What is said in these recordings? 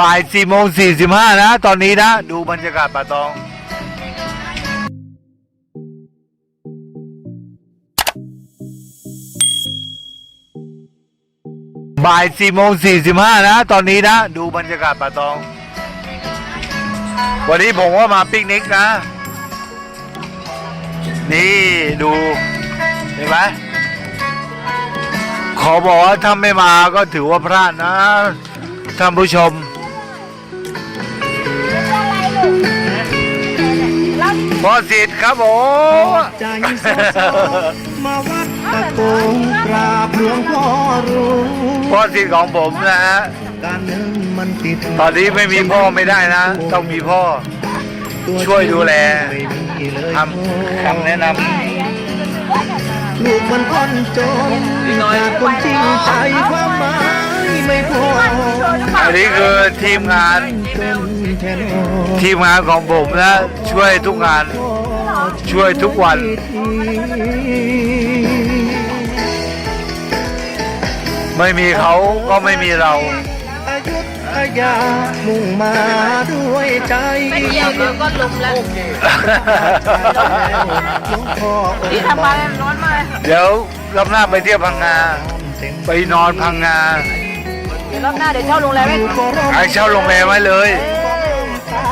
บ่ายสี่โมงสี่สิบห้านะ ตอนนี้นะ ดูบรรยากาศป่าตอง บ่ายสี่โมงสี่สิบห้านะ ตอนนี้นะ ดูบรรยากาศป่าตอง วันนี้ผมว่ามาปิกนิกนะ นี่ดู เห็นไหมขอบอกว่าถ้าไม่มาก็ถือว่าพลาดนะท่านผู้ชม พ่อสิทธิ์ครับผม ใจสอสอมาวัดตะโกงกราบหลวงพ่อรู้พ่อสิทธิ์ของผมนะฮะ การหนึ่งมันติดตอนนี้ไม่มีพ่อไม่ได้นะ ต้องมีพ่อตัวช่วยดูแล ไม่มีเลยทำคำแนะนลูกมันคนจนขาดคนจริงใจความหมาย ไม่พอำอันนี้คือทีมงานจนแทนอทีมงานของผมนะ ช่วยทุกงาน ช่วยทุกวัน ไม่มีเขาก็ไม่มีเราอายุทยามุ่งมาด้วยใจไม่เดียวเดี๋ยวก็ลุมแล้วหลวงพ่อนี่ทำมาร้อนมากเดี๋ยวรอบหน้าไปเที่ยวพังงา ไปนอนพังงาเดี๋ยวรอบหน้าเดี๋ยวเช่าโรงแรมให้ไอ้เช่าโรงแรมไว้เลย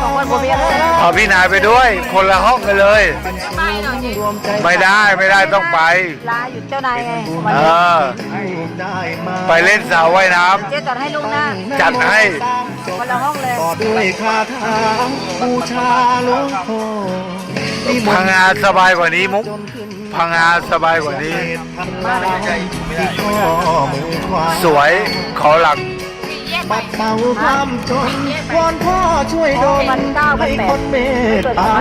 สองวันผมเมียเลยเอาพี่นายไปด้วย คนละห้องกันเลย ไม่หน่อยดิรวมใจไม่ได้ไม่ได้ต้องไป ลาหยุดเจ้านายไงวันเอนี้อได้มาไปเล่นสาวว่ายน้เจ๊จัดให้ลุงนะำจัดให้ คนละห้องเลยต่อด้วยคาถาบูชาหลวงพ่อนิมพังนต์งาสบายกว่านี้มุกจนขึ้นพังงาสบายกว่านี้พันล้านที่ข้อมือขวาสวยเขาหลัก ปัดเป่าความจนวอนพ่อช่วยโดนวันเก้าพันให้แปคดนเมตตา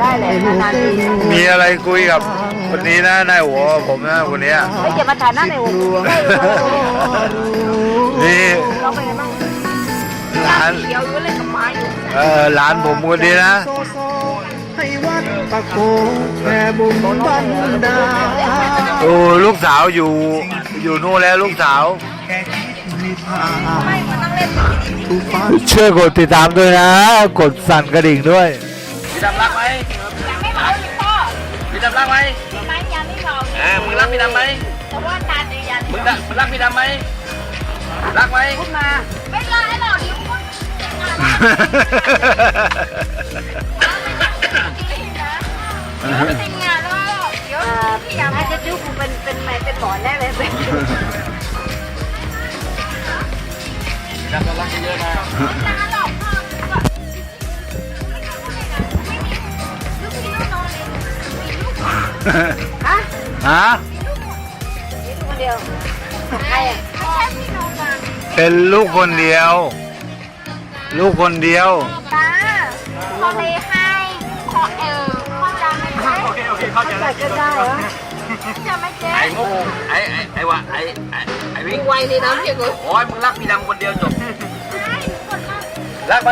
ได้เลยนานๆทีมีอะไรคุยกับคนนี้นะนายหัวผมนะคนเนี้ยไม่เก็บมาถ่ายหน้าในหัวไม่รู้นี่เราเป็นไงบ้างหลานเขียวอยู่เลยกับไม้อยู่เออหลานผมคนนี้นะโซโซให้วัดตะโกแผ่บุญบันดาลโอ้ลูกสาวอยู่อยู่นู่นแล้วลูกสาว ไม่มันต้องเล่นทุกฟ้าช่วยกดติดตามด้วยนะ กดสั่นกระดิ่งด้วย พี่ดำรักไหมไม่เมาอยู่พ่อพี่ดำรักไหมไม้ยังไม่เมาเออมึงรักพี่ดำไหมแต่ว่าตาเดียันมึงรักมึงรักพี่ดำไหมรักไหมพูดมาไม่ไล่หรอกยิ้มไม่เป็นงานแล้วเดี๋ยวพี่อยากให้เจ๊จุ๊กเป็นเป็นไหมเป็นหมอนได้เลย เป็นพี่ดำต้องรักเยอะๆนะฮะฮะนี่คนเดียวใครอะเป็นลูกคนเดียว ลูกคนเดียวตาขอเลยให้ขอเออขอจำไม่ได้โอเคโอเคเข้าใจก็ได้เหรอ จำไม่เจ๊ไอ้มุกไอ้ไอ้ไอ้วะไอ้ไอ้ไอ้วิ่งไวเลยนะพี่กูโอ้ยมึงรักพี่ดำคนเดียวจบรักไหม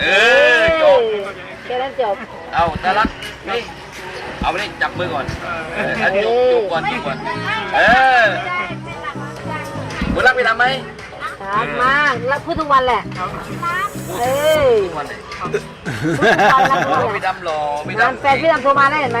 เออจบแค่นั้นจบเอาถ้ารักนี่เอาไปนี่จับมือก่อนเออเอาจุบจุบก่อนจุบก่อนเออมึงรักพี่ดำไหมรับมากรักพูดทุกวันแหละเอ้ยทุกวันเลยทุกวันรักทุกโอ้วันพี่ดำหล่อพี่ดำแฟนพี่ดำโทรมาได้เห็นไหม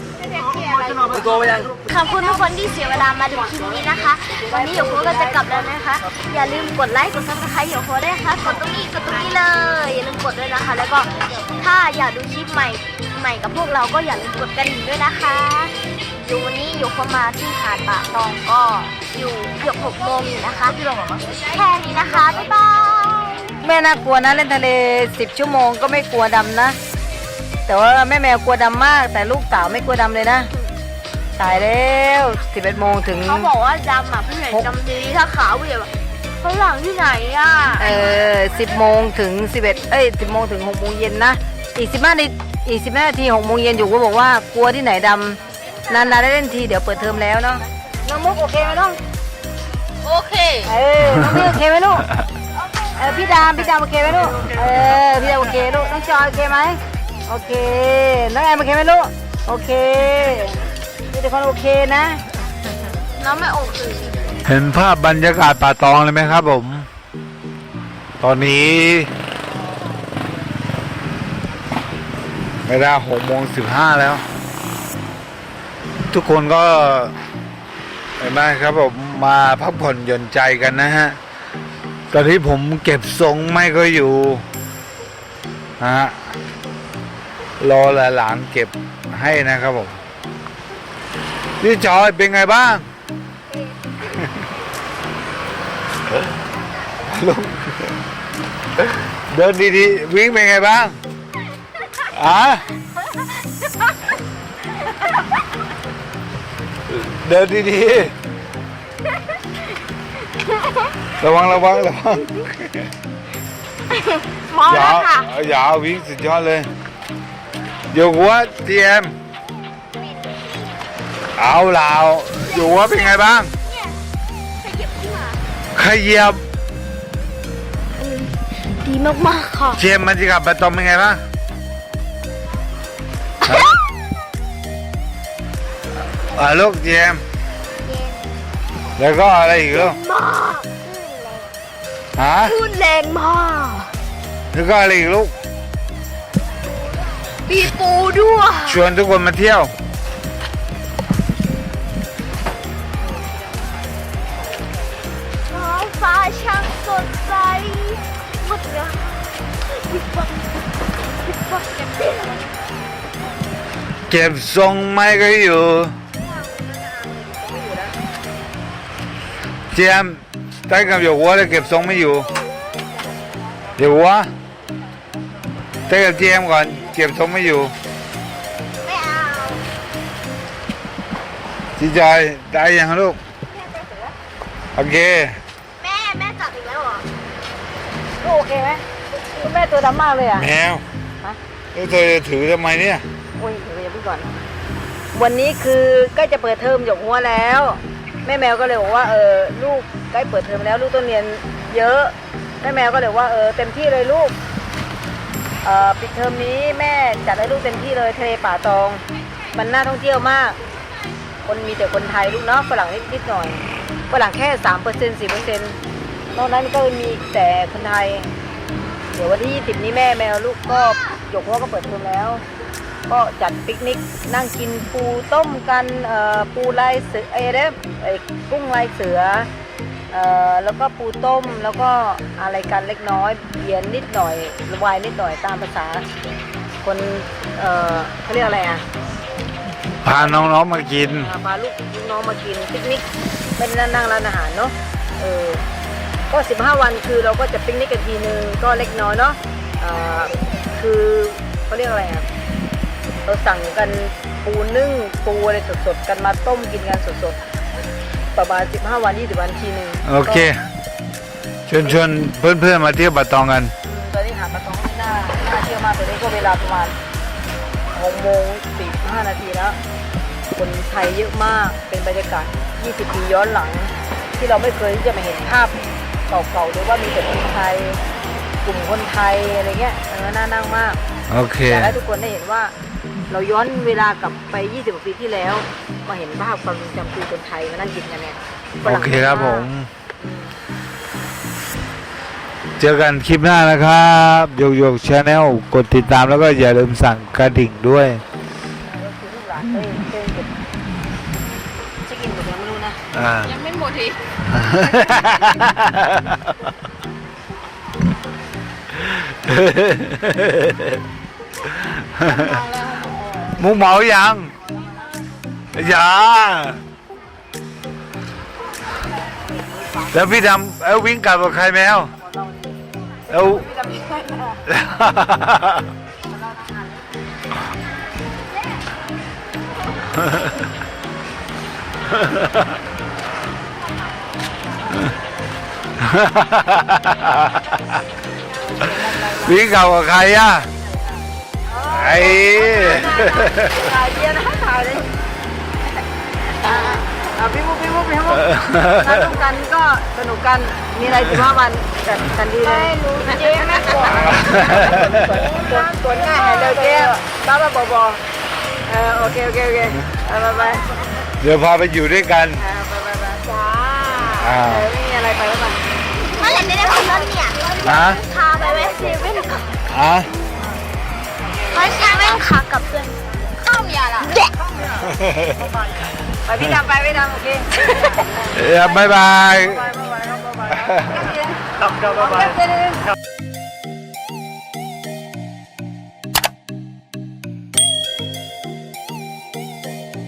ขอบคุณทุกคนที่เสียเวลามาดูคลิปนี้นะคะ วันนี้โยโคก็จะกลับแล้วนะคะ อย่าลืมกดไลค์กดซับสไครต์โยโคด้วยนะคะกดตรงนี้กดตรงนี้เลย อย่าลืมกดด้วยนะคะ แล้วก็ถ้าอยากดูคลิปใหม่ใหม่กับพวกเราก็อย่าลืมกดกระดิ่งด้วยนะคะอยู่วันนี้โยโคมาที่หาดป่าตองก็อยู่เกือบหกโมงอยู่นะคะแค่นี้นะคะบ๊ายบายแม่น่ากลัวนะเล่นทะเลสิบชั่วโมงก็ไม่กลัวดำนะ แต่ว่าแม่แมวกลัวดำมาก แต่ลูกสาวไม่กลัวดำเลยนะ ตายแล้วสิบเอ็ดโมงถึง เขาบอกว่าดำอะผู้ใหญ่ดำดีถ้าขาวผู้ใหญ่แบบฝรั่งที่ไหนอะเออสิบโมงถึงสิบเอ็ดเอ้ยสิบโมงถึงหกโมงเย็นนะ อีกสิบห้านาทีอีกสิบห้านาทีหกโมงเย็นอยู่ก็บอกว่ากลัวที่ไหนดำนานๆได้เล่นทีเดี๋ยวเปิดเทอมแล้วเนาะน้องมุกโอเคไหมน้องโอโอเค เออน้องพี่โอเคไหมลูกเออพี่ดามพี่ดามโอเคไหมลูกเออพี่ดามโอเคลูกน้องจอยโอเคไหมโอเคน้องแอมโอเคไหมลูกโอเคมี แต่คนโอเคนะ น้องไม่โอเคเห็นภาพบรรยากาศป่าตองเลยไหมครับผม ตอนนี้เวลาหกโมงสิบห้าแล้ว ทุกคนก็เห็นไหมครับผมมาพักผ่อนหย่อนใจกันนะฮะ ตอนนี้ผมเก็บทรงไม่ก็อยู่ฮะรอหลานเก็บให้นะครับผม พี่จอยเป็นไงบ้างลุงเดินดีๆวิ่งเป็นไงบ้างอะเดินดีๆระวังระวังระวังมองอย่าแล้วค่ะอย่าวิ่งสุดยอดเลยเดี๋ยวหัวทีเอ็ม เอาลาวอยู่หัวเป็นไงบ้างขยับดีมากๆค่ะ เจมส์มันจะกลับไปตอมเป็นไงบ้างฮะอ่าลูกเจมส์แล้วก็อะไรอีกลูกมากฮะพูดแรงมากแล้วก็อะไรอีกลูกปีปูด้วยชวนทุกคนมาเที่ยว เก็บทรงไม่ก็อยู่เจมส์ได้กับหยกหัวแล้วเก็บทรงไม่อยู่ เดี๋ยวหัวได้กับเจมส์ก่อนเก็บทรงไม่อยู่ไม่เอาจีจอยได้ยังลูกโอเคแม่แม่จับอีกแล้วเหรอลูกโอเคไหมคุณแม่ตัวดำมากเลยอะแมวฮะแล้วเธอจะถือทำไมเนี่ย โอ้ยเดี๋ยวอย่าเพิ่งก่อน วันนี้คือใกล้จะเปิดเทอมหยกหัวแล้ว แม่แมวก็เลยบอกว่าเออลูกใกล้เปิดเทอมแล้ว ลูกต้องเรียนเยอะ แม่แมวก็เลยว่าเออเต็มที่เลยลูกเอ่อปิดเทอมนี้แม่จัดให้ลูกเต็มที่เลยทะเลป่าตอง มันน่าท่องเที่ยวมาก คนมีแต่คนไทยลูกเนาะฝรั่งนิดนิดหน่อยฝรั่งแค่สามเปอร์เซ็นต์สี่เปอร์เซ็นต์นอกนั้นก็มีแต่คนไทย เดี๋ยววันที่20นี้แม่แมวลูกก็หยกหัวก็เปิดเทอมแล้ว ก็จัดปิกนิกนั่งกินปูต้มกันเอ่อปูลายเสือไอ้เด้ไอ้กุ้งลายเสือเอ่อแล้วก็ปูต้มแล้วก็อะไรกันเล็กน้อยเบียร์นิดหน่อยไวน์นิดหน่อยตามภาษา คนเอ่อเขาเรียกอะไรอะพาน้องๆมากินเอ่อพาลูกน้องมากินปิกนิกเป็นนั่งนั่งร้านอาหารเนาะเออก็ 15 วันคือเราก็จะปิกนิกกันทีนึงก็เล็กน้อยเนาะเอ่อคือเขาเรียกอะไรอะ เราสั่งกันปูนึ่งปูอะไรสดๆกันมาต้มกินกันสดๆประมาณ 15 วัน 20 วันทีหนึ่งโอเคชวนชวนเพื่อนๆมาเที่ยวป่าตองกันอืมตอนนี้หาดปลาตองไม่น่าน่าเที่ยวมากตอนนี้ก็เวลาประมาณ6โมง45นาทีแล้ว คนไทยเยอะมากเป็นบรรยากาศ 20 ปีย้อนหลัง ที่เราไม่เคยที่จะมาเห็นภาพเก่าๆหรือว่ามีแต่คนไทยกลุ่มคนไทยอะไรเงี้ยเออน่านั่งมาก โอเค อยากให้ทุกคนได้เห็นว่า เราย้อนเวลากลับไป 20กว่าปีที่แล้วมาเห็นภาพความทรงจำคือคนไทยมานั่งกินกันเนี่ยฝโอรั่งเคครับผมอืมเจอกันคลิปหน้านะครับโยกโยกชาแนลกดติดตามแล้วก็อย่าลืมสั่งกระดิ่งด้วย ก็คือลูกหลานเอ้ยเอ้ยเก็บเช็คอินหมดยังไม่รู้นะ อ่า ยังไม่หมดทีมุกเหมายังอย่าแล้ว พี่ดำเอ้าวิ่งกลับกับใครแม ไอ้ถ่ายเยอะนะถ่ายเลยอ่าอ่อะพี่มุกพี่มุกพี่มุกสนุกกันก็สนุกกันมีอะไรสิบห้าวันกันกันดีเลยไม่รู้เจ๊ไม่กลัวสวนสวนง่ายแห่เดินเจ๊บ้าบ้าบอบอเออโอเคโอเคโอเคไปไปไปเดี๋ยวพาไปอยู่ด้วยกันอ่าไปไปไปจ้าอ่าเออไม่มีอะไรไปแล้วไปเมื่อไหร่จะได้ของรถเนี่ยฮะพาไปแวะเซเว่นก่อนอะ กลับเพื่อนเข้าเมียล่ะไปพี่ดำไปพี่ดำโอเคเอ้ยบ๊ายบายไปไปไปไปไปไปครับครับบ๊ายบายไปไป